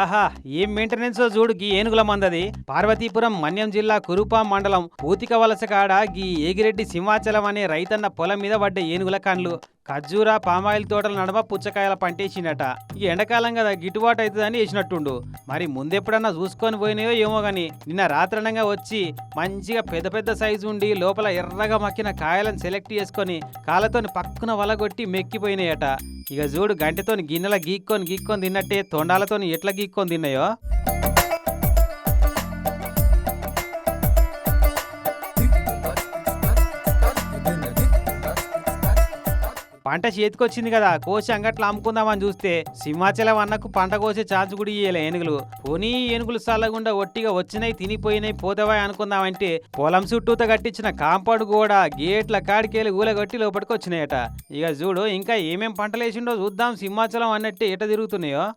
ఆహా ఏం మెయింటెనెన్స్ చూడు గీ ఏనుగుల మందది. పార్వతీపురం మన్యం జిల్లా కురుపాం మండలం పూతిక వలస కాడ గీ ఏగిరెడ్డి సింహాచలం అనే రైతన్న పొలం మీద పడ్డ ఏనుగుల కండ్లు. ఖర్జూరా పామాయిల్ తోటల నడమ పుచ్చకాయల పంటేసిండట. ఈ ఎండాకాలం కదా గిట్టుబాటు అవుతుందని వేసినట్టుండు. మరి ముందెప్పుడన్నా చూసుకొని పోయినాయో ఏమో గాని నిన్న రాత్రనంగా వచ్చి మంచిగా పెద్ద పెద్ద సైజు ఉండి లోపల ఎర్రగా మక్కిన కాయలను సెలెక్ట్ చేసుకొని కాళ్ళతోని పక్కున వలగొట్టి మెక్కిపోయినాయట. ఇక చూడు గంటతో గిన్నెల గీక్కొని గీక్కొని తిన్నట్టే తొండాలతో ఎట్లా గీక్కొని తిన్నాయో? పంట చేతికొచ్చింది కదా కోసి అంగట్లో అమ్ముకుందామని చూస్తే సింహాచలం అన్నకు పంట కోసే ఛాన్స్ కూడా ఇయ్యలే ఏనుగులు. పోనీ ఏనుగులు సల్లగుండా ఒట్టిగా వచ్చినాయి తినిపోయినాయి పోతావా అనుకుందామంటే పొలం చుట్టూతో కట్టించిన కాంపౌండ్ కూడా గేట్ల కాడికేలు ఊలగొట్టి లోపలికి వచ్చినాయట ఇక చూడు ఇంకా ఏమేం పంటలు వేసిండో చూద్దాం సింహాచలం అన్నట్టే ఎట తిరుగుతున్నాయో.